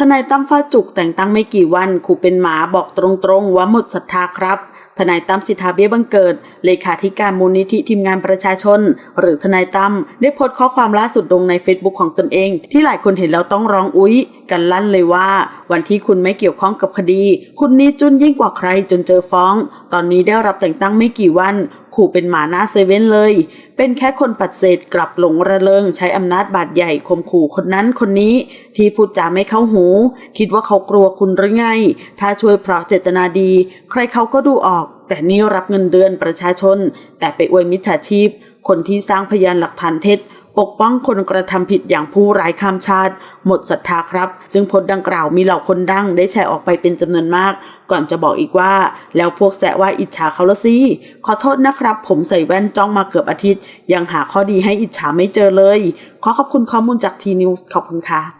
ทนายตั้มฟาจุกแต่งตั้งไม่กี่วันขู่เป็นหมาบอกตรงๆ ว่าหมดศรัทธาครับ ทนายตั้มสิทธาเบี้ยบังเกิด เลขาธิการมูลนิธิทีมงานประชาชน หรือทนายตั้มได้โพสต์ข้อความล่าสุดลงใน Facebook ของตนเอง ที่หลายคนเห็นแล้วต้องร้องอุ๊ยกันลั่นเลยว่า วันที่คุณไม่เกี่ยวข้องกับคดี คุณนี่จุนยิ่งกว่าใครจนเจอฟ้อง ตอนนี้ได้รับแต่งตั้งไม่กี่วัน ขู่เป็นหมาหน้าเซเว่นเลย เป็นแค่คนปัดเศษกลับหลงระเริง ใช้อำนาจบาดใหญ่ข่มขู่คนนั้นคนนี้ ที่พูดจาไม่เข้าหู คิดว่าเขากลัวคุณหรือไง ถ้าช่วยเพราะเจตนาดี ใครเขาก็ดูออก แต่นี่รับเงินเดือนประชาชน แต่ไปอวยมิจฉาชีพ คนที่สร้างพยานหลักฐานเท็จ ปกป้องคนกระทำผิดอย่างผู้ร้ายข้ามชาติ หมดศรัทธาครับ ซึ่งโพสต์ดังกล่าวมีเหล่าคนดังได้แชร์ออกไปเป็นจำนวนมาก ก่อนจะบอกอีกว่า แล้วพวกแซะว่าอิจฉาเขาละสิขอโทษนะครับ ผมใส่แว่นจ้องมาเกือบอาทิตย์ ยังหาข้อดีให้อิจฉาไม่เจอเลย ขอขอบคุณข้อมูลจากทีนิวส์ขอบคุณค่ะ